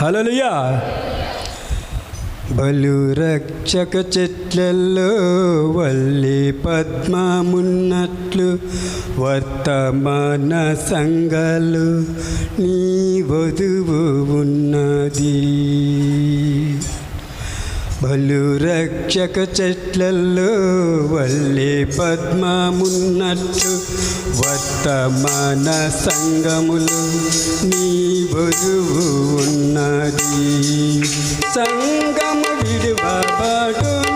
హలలుయా బలు రక్షక చెట్లల్లో వల్లి పద్మమున్నట్లు వర్తమాన సంఘాలు నీ వధువు ఉన్నది. బలు రక్షక చెట్లల్లో వల్లి పద్మమున్నట్లు వర్తమాన సంగములు నీ బరువు ఉన్నది. సంగము విడువబడును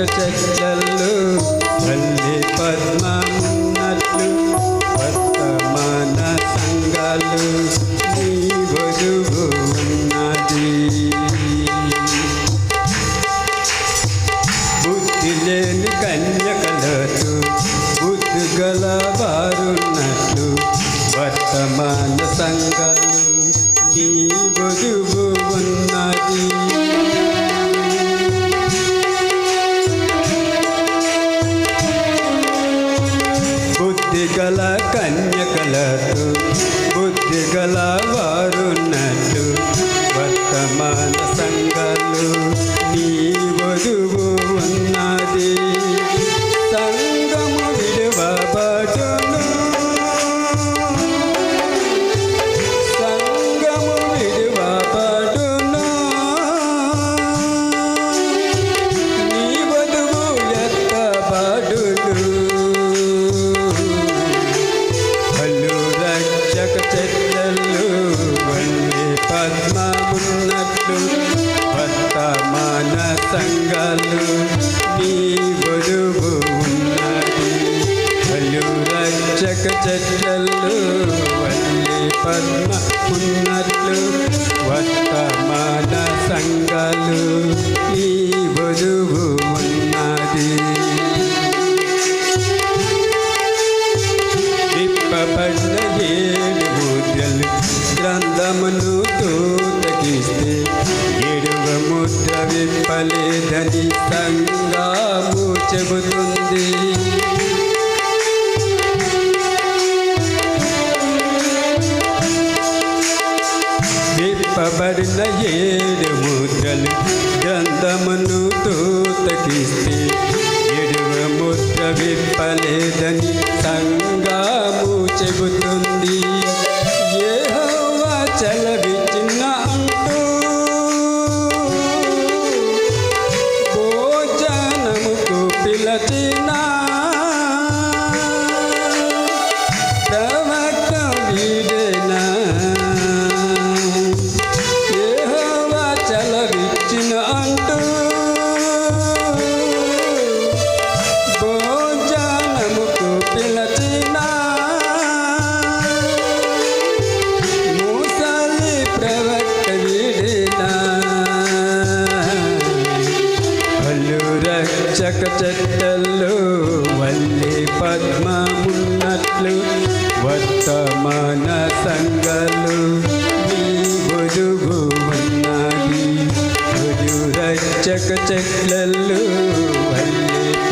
రక్షక చెట్లలు వల్లే పద్మమున్నట్లు వర్తమాన సంఘాలు నీ వధువు గల కన్యకలతో బుద్ధి గల వారున్నట్లు వర్తమాన సంఘాలు నీ వధువు ఉన్నది. సంఘాలు నీ వధువు ఉన్నది. కళ్ళు రక్షక చెట్లలు వల్లి పద్మమున్నట్లు వర్తమాన సంఘాలు. నీ వధువు ఉన్నది. ఎడువ ముద్ర విప్పలేదని సంగాము చెబుతుంది. విప్పబడిన ఏడు ముద్రలు గంధమును తూతకిస్తే ఎడువ ముద్ర విప్పలేదని సంగాము చెబుతుంది.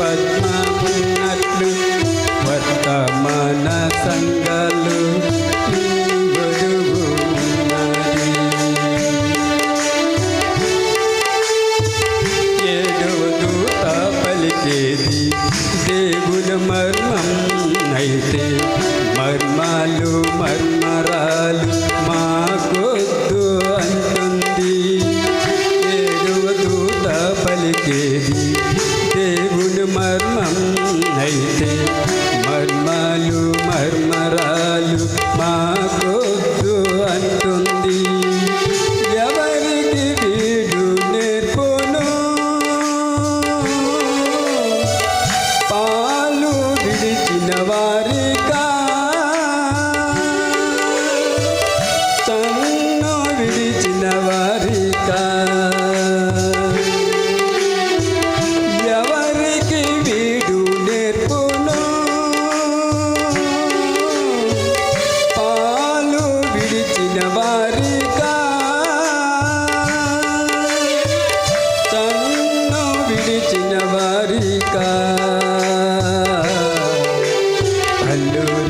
వల్లి పద్మమున్నట్లు వర్తమాన సంగలు నీ దేవుల మర్మం అయితే మర్మాలు మర్మరాలు మాకొద్దు అంటుంది. ఏడవ దూత పలికేది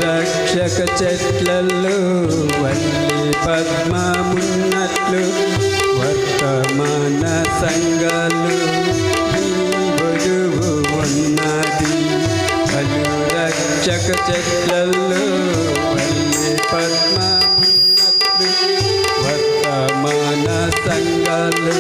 రక్షక చెట్లలో వల్లి పద్మమున్నట్లు వర్తమాన సంఘాలు నీ ఉన్నది. పలు రక్షక చెట్లలో వల్లి పద్మమున్నట్లు వర్తమాన సంఘాలు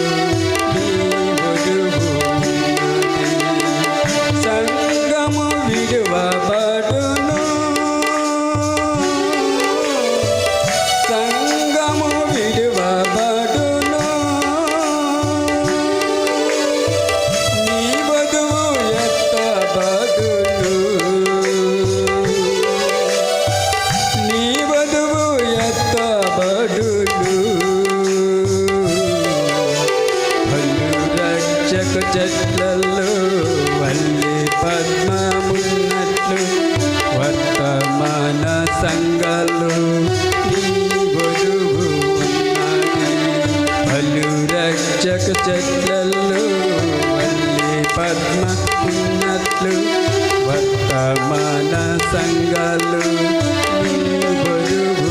రక్షక చెట్లలో వల్లి పద్మమున్నట్లు వర్తమాన సంగలు నీ వధువు ఉన్నది. రక్షక చెట్లలో వల్లి పద్మ ఉన్నట్లు వర్తమాన సంగలు నీ వధువు